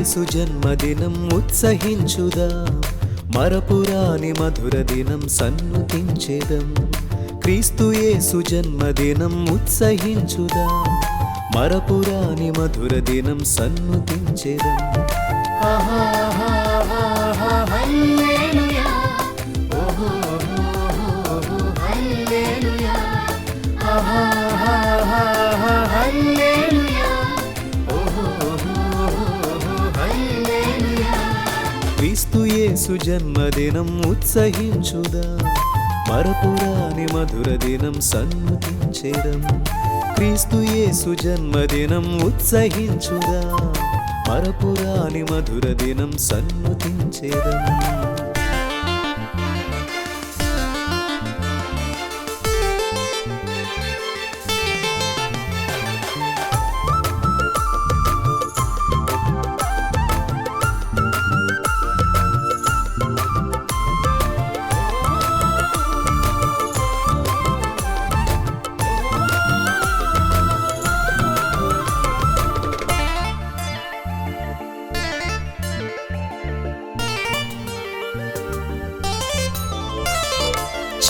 యేసు జన్మదినం ఉత్సహించుదా. మరపురాని మధుర దినం సన్నుతించెదం. క్రీస్తు యేసు జన్మదినం ఉత్సహించుదా. మరపురాని మధుర దినం సన్నుతించెదం. హల్లెలూయా. ఓహో యేసు జన్మదినం ఉత్సహించుదా. మరపురాని మధుర దినం సన్నుతించెదం క్రీస్తు యేసు జన్మదినం ఉత్సహించుదా. మరపురాని మధుర దినం సన్నుతించెదం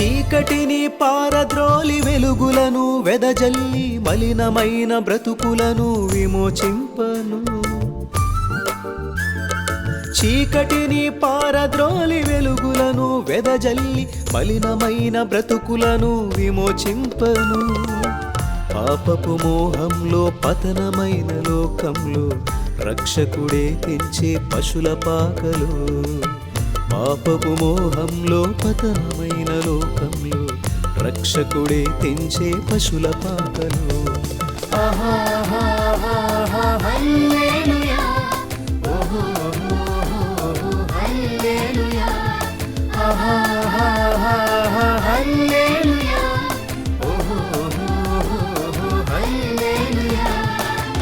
చీకటిని పారద్రోలి వెలుగులను వెదజల్లి మలినమైన బ్రతుకులను విమోచింపను. చీకటిని పారద్రోలి వెలుగులను వెదజల్లి మలినమైన బ్రతుకులను విమోచింపను. పాపపు మోహంలో పతనమైన లోకంలో రక్షకుడే తెంచే పశుల పాకలో. పాపపు మోహంలో పతనమైన లోకంలో రక్షకుడే తెంచే పశుల పాకలో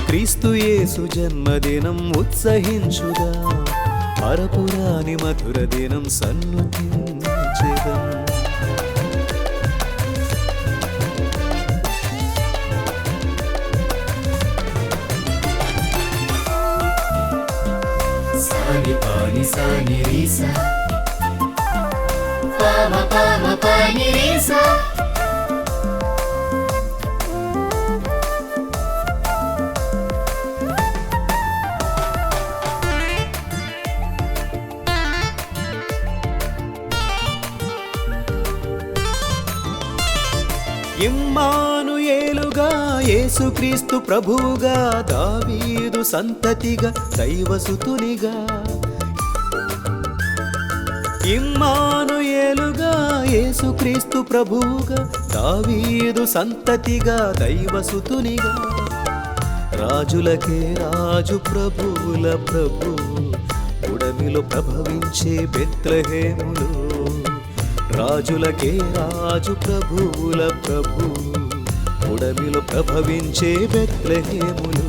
క్రీస్తు యేసు జన్మదినం ఉత్సహించుదా. మరపురాని మధుర దినం సన్నుతించెదం సాని పాని సాని రీసా. పామ పామ పాని రీసా. ఇమ్మానుయేలుగా యేసుక్రీస్తు ప్రభువుగా దావీదు సంతతిగా దైవసుతునిగా ఇమ్మానుయేలుగా యేసుక్రీస్తు ప్రభువుగా దావీదు సంతతిగా దైవసుతునిగా రాజులకే రాజు ప్రభువుల ప్రభు ఉడమిలో ప్రభవించే బెత్లహేములో. రాజులకే రాజు ప్రభువుల ప్రభు. ఉడమిలో ప్రభవించే బెత్లహేములు.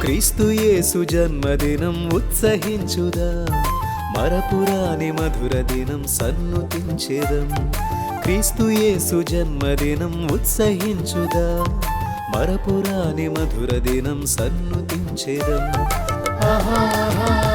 క్రీస్తు యేసు జన్మదినం ఉత్సహించుదా. మరపురాని మధుర దినం సన్నుతించెదం. క్రీస్తు యేసు జన్మదినం ఉత్సహించుదా. మరపురాని మధుర దినం సన్నుతించెదం. ఆహా